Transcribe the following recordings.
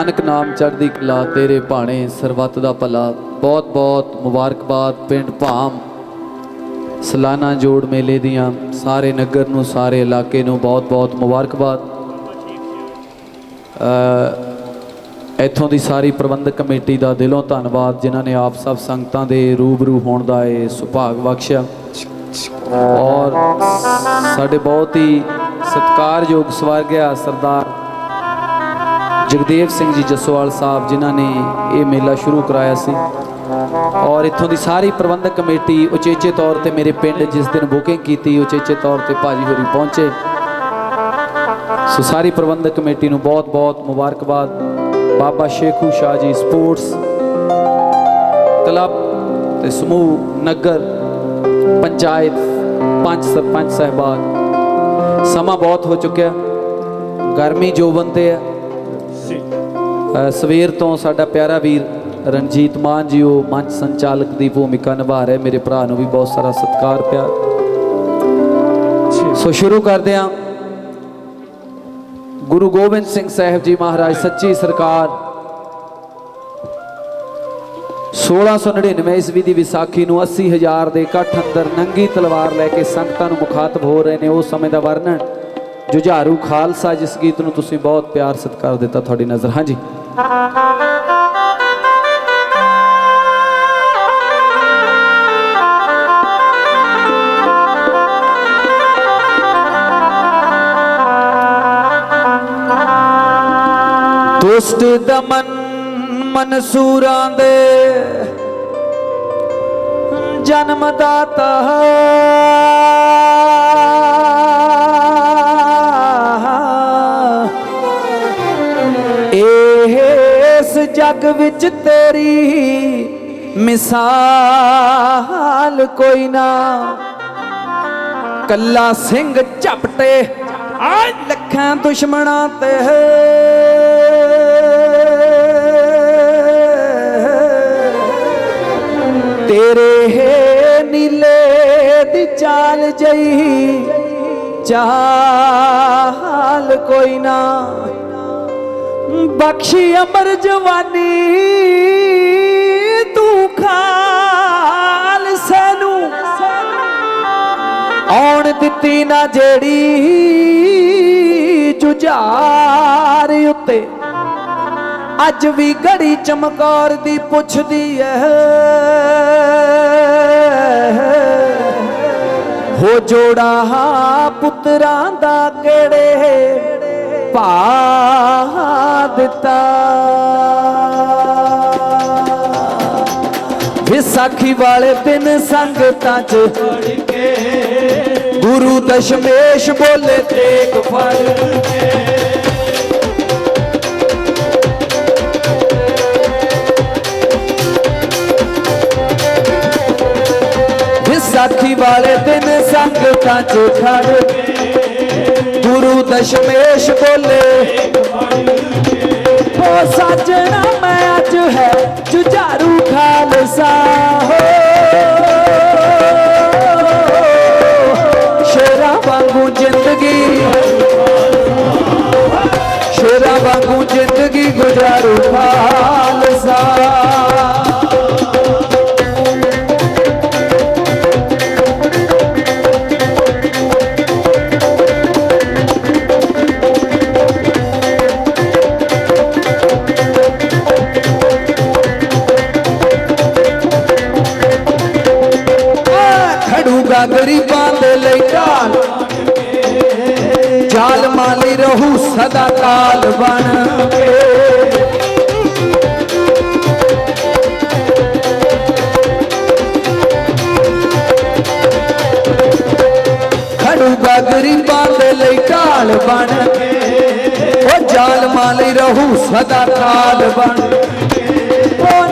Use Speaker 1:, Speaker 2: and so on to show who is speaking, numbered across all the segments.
Speaker 1: ਨਾਨਕ ਨਾਮ ਚੜ੍ਹਦੀ ਕਲਾ, ਤੇਰੇ ਭਾਣੇ ਸਰਬੱਤ ਦਾ ਭਲਾ। ਬਹੁਤ ਬਹੁਤ ਮੁਬਾਰਕਬਾਦ ਪਿੰਡ ਭਾਮ। ਸਲਾਨਾ ਜੋੜ ਮੇਲੇ ਦੀਆਂ ਸਾਰੇ ਨਗਰ ਨੂੰ, ਸਾਰੇ ਇਲਾਕੇ ਨੂੰ ਬਹੁਤ ਬਹੁਤ ਮੁਬਾਰਕਬਾਦ। ਇੱਥੋਂ ਦੀ ਸਾਰੀ ਪ੍ਰਬੰਧਕ ਕਮੇਟੀ ਦਾ ਦਿਲੋਂ ਧੰਨਵਾਦ, ਜਿਨ੍ਹਾਂ ਨੇ ਆਪ ਸਭ ਸੰਗਤਾਂ ਦੇ ਰੂਬਰੂ ਹੋਣ ਦਾ ਇਹ ਸੁਭਾਗ ਬਖਸ਼ਿਆ। ਔਰ ਸਾਡੇ ਬਹੁਤ ਹੀ ਸਤਿਕਾਰਯੋਗ ਸਵਰਗਿਆ ਸਰਦਾਰ ਜਗਦੇਵ ਸਿੰਘ ਜੀ ਜਸਵਾਲ ਸਾਹਿਬ, ਜਿਨ੍ਹਾਂ ਨੇ ਇਹ ਮੇਲਾ ਸ਼ੁਰੂ ਕਰਾਇਆ ਸੀ। ਔਰ ਇੱਥੋਂ ਦੀ ਸਾਰੀ ਪ੍ਰਬੰਧਕ ਕਮੇਟੀ ਉਚੇਚੇ ਤੌਰ ਤੇ ਮੇਰੇ ਪਿੰਡ, ਜਿਸ ਦਿਨ ਬੁਕਿੰਗ ਕੀਤੀ, ਉਚੇਚੇ ਤੌਰ ਤੇ ਭਾਜੀ ਹੋਰੀ ਪਹੁੰਚੇ। ਸੋ ਸਾਰੀ ਪ੍ਰਬੰਧਕ ਕਮੇਟੀ ਨੂੰ ਬਹੁਤ-ਬਹੁਤ ਮੁਬਾਰਕਬਾਦ। ਬਾਬਾ ਸ਼ੇਖੂ ਸ਼ਾਹ ਜੀ ਸਪੋਰਟਸ ਕਲੱਬ ਤੇ ਸਮੂਹ, ਨਗਰ, ਪੰਚਾਇਤ, ਪੰਜ ਸਰਪੰਚ ਸਹਿਬਾਨ। ਸਮਾਂ ਬਹੁਤ ਹੋ ਚੁੱਕਿਆ। ਗਰਮੀ ਜੋਬਨ ਤੇ ਹੈ। ਸਵੇਰ ਤੋਂ ਸਾਡਾ ਪਿਆਰਾ ਵੀਰ ਰਣਜੀਤ ਮਾਨ ਜੀ ਉਹ ਮੰਚ ਸੰਚਾਲਕ ਦੀ ਭੂਮਿਕਾ ਨਿਭਾ ਰਹੇ ਮੇਰੇ ਭਰਾ ਨੂੰ ਵੀ ਬਹੁਤ ਸਾਰਾ ਸਤਿਕਾਰ ਪਿਆ ਸੋ ਸ਼ੁਰੂ ਕਰਦੇ ਹਾਂ। ਗੁਰੂ ਗੋਬਿੰਦ ਸਿੰਘ ਸਾਹਿਬ ਜੀ ਮਹਾਰਾਜ ਸੱਚੀ ਸਰਕਾਰ। 1699 ਈਸਵੀ ਦੀ ਵਿਸਾਖੀ ਨੂੰ 80000 ਦੇ ਇਕੱਠ ਅੰਦਰ ਨੰਗੀ ਤਲਵਾਰ ਲੈ ਕੇ ਸੰਗਤਾਂ ਨੂੰ ਮੁਖਾਤਬ ਹੋ ਰਹੇ ਨੇ। ਉਸ ਸਮੇਂ ਦਾ ਵਰਣਨ ਜੁਝਾਰੂ ਖਾਲਸਾ ਜਿਸ ਗੀਤ ਨੂੰ ਤੁਸੀਂ ਬਹੁਤ ਪਿਆਰ ਸਤਿਕਾਰ ਦਿੱਤਾ ਤੁਹਾਡੀ ਨਜ਼ਰ। ਹਾਂਜੀ। ਦੁਸ਼ਟ ਦਮਨ ਮਨਸੂਰਾਂ ਦੇ ਜਨਮ ਦਾਤਾ ਜੱਗ ਵਿੱਚ ਤੇਰੀ ਮਿਸਾਲ ਕੋਈ ਨਾ। ਕੱਲਾ ਸਿੰਘ ਝਪਟੇ ਆ ਲੱਖਾਂ ਦੁਸ਼ਮਣਾਂ ਤੇ। ਤੇਰੇ ਨੀਲੇ ਦੀ ਚਾਲ ਜਈ ਚਾਲ ਕੋਈ ਨਾ। ਬਖਸ਼ੀ ਅਮਰ ਜਵਾਨੀ ਤੂੰ ਖਾਲਸੇ ਨੂੰ। ਆਉਣ ਦਿੱਤੀ ਨਾ ਜਿਹੜੀ ਜੁਝਾਰ ਉੱਤੇ। ਅੱਜ ਵੀ ਘੜੀ ਚਮਕੌਰ ਦੀ ਪੁੱਛਦੀ ਐ। ਹੋ ਜੋੜਾ ਪੁੱਤਰਾਂ ਦਾ ਕਿਹੜੇ ਭਾ ਦਿੱਤਾ। ਵਿਸਾਖੀ ਵਾਲੇ ਦਿਨ ਸੰਗਤਾਂ ਚ ਗੁਰੂ ਦਸ਼ਮੇਸ਼ ਬੋਲੇ ਤੇਗ ਫੜ ਕੇ। ਵਿਸਾਖੀ ਵਾਲੇ ਦਿਨ ਸੰਗਤਾਂ ਚ ਖੜ ਕੇ ਦਸ਼ਮੇਸ਼ ਬੋਲੇ ਹੋ ਸਾਜਣਾ ਮੈਂ ਅੱਜ ਹੈ ਜੁਝਾਰੂ ਖਾਲਸਾ ਹੋ ਸ਼ੇਰਾਂ ਵਾਂਗੂ ਜ਼ਿੰਦਗੀ ਸ਼ੇਰਾਂ ਵਾਂਗੂ ਜ਼ਿੰਦਗੀ ਗੁਜ਼ਾਰੂ ਖਾਲਸਾ ਖੜੂਗਾ ਗਰੀਬਾਂ ਦੇ ਲਈ ਢਾਲ ਜਾਲ ਮਾਲੀ ਰਹੂ ਸਦਾ ਕਾਲ ਬਣ ਕੇ ਖੜੂਗਾ ਗਰੀਬਾਂ ਦੇ ਲਈ ਢਾਲ ਬਣ ਕੇ ਉਹ ਜਾਲ ਮਾਲੀ ਰਹੂ ਸਦਾ ਕਾਲ ਬਣ ਕੇ ਉਹ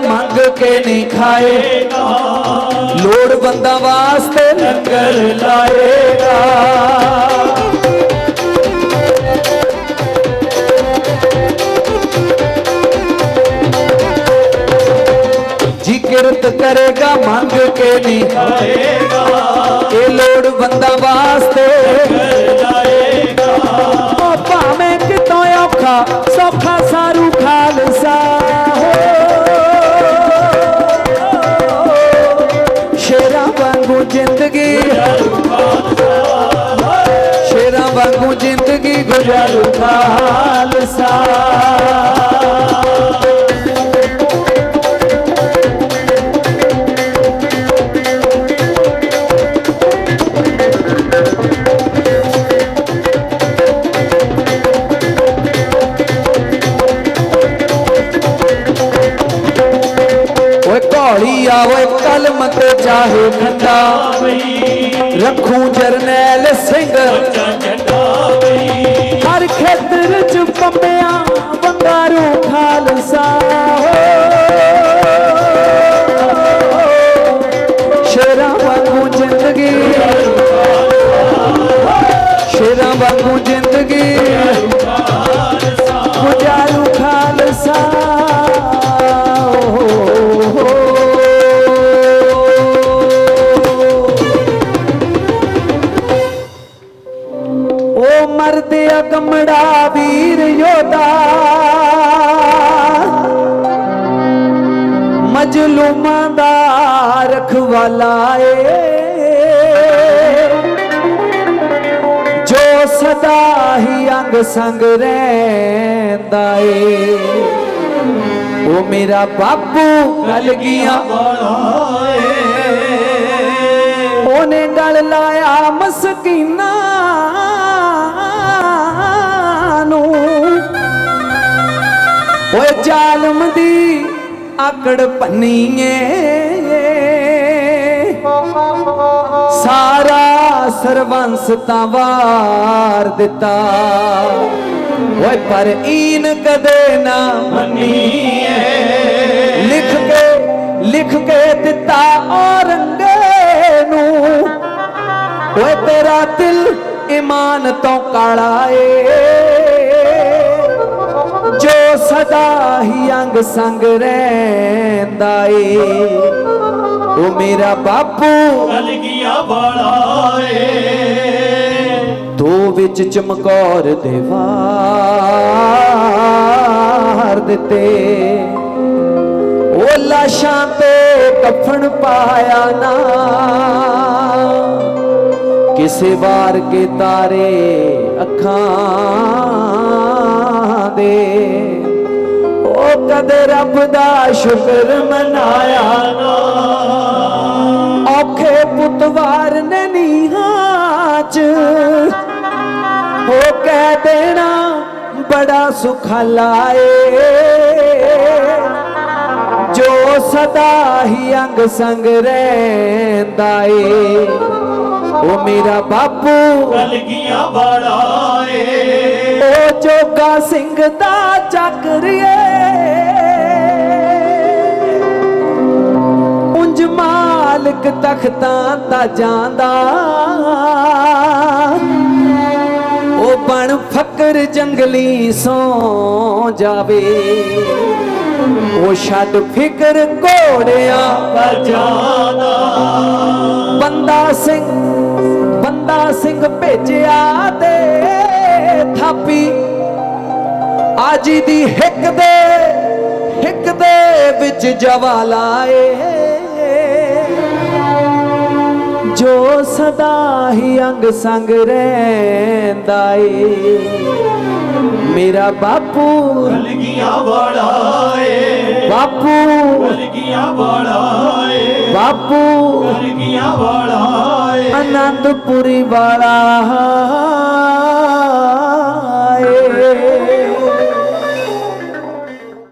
Speaker 1: ਮੰਗ ਕੇ ਨਹੀਂ ਖਾਏਗਾ ਲੋੜ ਬੰਦਾ ਵਾਸਤੇ ਲੰਗਰ ਲਾਏਗਾ ਕਰੇਗਾ ਮੰਗ ਕੇ ਨਹੀਂ ਖਾਏਗਾ ਇਹ ਲੋੜ ਬੰਦਾ ਵਾਸਤੇ ਵਾਂਗੂ ਜ਼ਿੰਦਗੀ ਗੁਜ਼ਾਰੂ ਖਾਲਸਾ। ਘੋੜੀ ਆ ਓਏ ਕਲਮ ਤੇ ਚਾਹੇ ਖੰਡਾ। ਰੱਖੂ ਜਰਨੈਲ ਸਿੰਘ। ਕਮੜਾ ਵੀਰ ਯੋਧਾ। ਮਜਲੂਮਾਂ ਦਾ ਰਖਵਾਲਾ ਏ। ਜੋ ਸਦਾ ਹੀ ਅੰਗ ਸੰਗ ਰਹਿੰਦਾ ਏ। ਉਹ ਮੇਰਾ ਬਾਪੂ ਕਲਗੀਆਂ ਉਹਨੇ ਗਲ ਲਾਇਆ ਮਸਕੀਨਾ। ਓਏ ਜ਼ਾਲਮ ਦੀ ਆਕੜ ਪੰਨੀਏ ਸਾਰਾ ਸਰਵੰਸ ਤਾਂ ਵਾਰ ਦਿੱਤਾ। ਓਏ ਪਰ ਈਨ ਕਦੇ ਨਾ ਮੰਨੀਏ। ਲਿਖ ਕੇ ਲਿਖ ਕੇ ਦਿੱਤਾ ਔਰੰਗੇ ਨੂੰ। ਓਏ ਤੇਰਾ ਦਿਲ ਇਮਾਨ ਤੋਂ ਕਾਲਾ ਏ। ਸਦਾ ਹੀ ਅੰਗ ਸੰਗ ਰਹਿੰਦਾ ਏ। ਉਹ ਮੇਰਾ ਬਾਪੂ
Speaker 2: ਕਲਗੀਆਂ ਵਾਲਾ ਏ।
Speaker 1: ਦੋ ਵਿੱਚ ਚਮਕੌਰ ਦੇ ਵਾਰ ਦਿੱਤੇ। ਉਹ ਲਾਸ਼ਾਂ ਤੇ ਕਫਨ ਪਾਇਆ ਨਾ। ਕਿਸੇ ਵਾਰ ਕੇ ਤਾਰੇ ਅੱਖਾਂ ਦੇ। ਕਦੇ ਰੱਬ ਦਾ ਸ਼ੁਕਰ ਮਨਾਇਆ
Speaker 2: ਨਾ।
Speaker 1: ਔਖੇ ਪੁੱਤਵਾਰ ਨੇ ਨੀਹਾਂ ਚ ਹੋ ਕਹਿ ਦੇਣਾ ਬੜਾ ਸੁਖਾਲਾ ਏ ਜੋ ਸਦਾ ਹੀ ਅੰਗ ਸੰਗ ਰਹਿੰਦਾ ਏ ਉਹ ਮੇਰਾ ਬਾਪੂ
Speaker 2: ਕਲਗੀਆਂ ਵਾਲਾ ਏ।
Speaker 1: ਉਹ ਜੋਗਾ ਸਿੰਘ ਦਾ ਚੱਕਰੀਏ ਮਾਲਕ ਤਖਤਾਂ ਦਾ ਜਾਂਦਾ। ਉਹ ਬਣ ਫਕਰ ਜੰਗਲੀ ਸੋ ਜਾਵੇ। ਉਹ ਛੱਡ ਫਿਕਰ ਘੋੜਿਆਂ
Speaker 2: ਬਜਾਨਾ
Speaker 1: ਬੰਦਾ ਸਿੰਘ ਬੰਦਾ ਸਿੰਘ ਭੇਜਿਆ ਤੇ ਥਾਪੀ। ਆਜੀ ਦੀ ਹਿੱਕ ਦੇ ਹਿੱਕ ਦੇ ਵਿੱਚ ਜਵਾਲਾ ਏ ਜੋ ਸਦਾ ਹੀ ਅੰਗ ਸੰਗ ਰਹਿੰਦਾ ਏ। ਮੇਰਾ ਬਾਪੂ
Speaker 2: ਕਲਗੀਆਂ ਵਾਲਾ ਏ।
Speaker 1: ਬਾਪੂ
Speaker 2: ਕਲਗੀਆਂ ਵਾਲਾ ਏ।
Speaker 1: ਬਾਪੂ
Speaker 2: ਕਲਗੀਆਂ ਵਾਲਾ ਏ।
Speaker 1: ਅਨੰਦਪੁਰੀ ਵਾਲਾ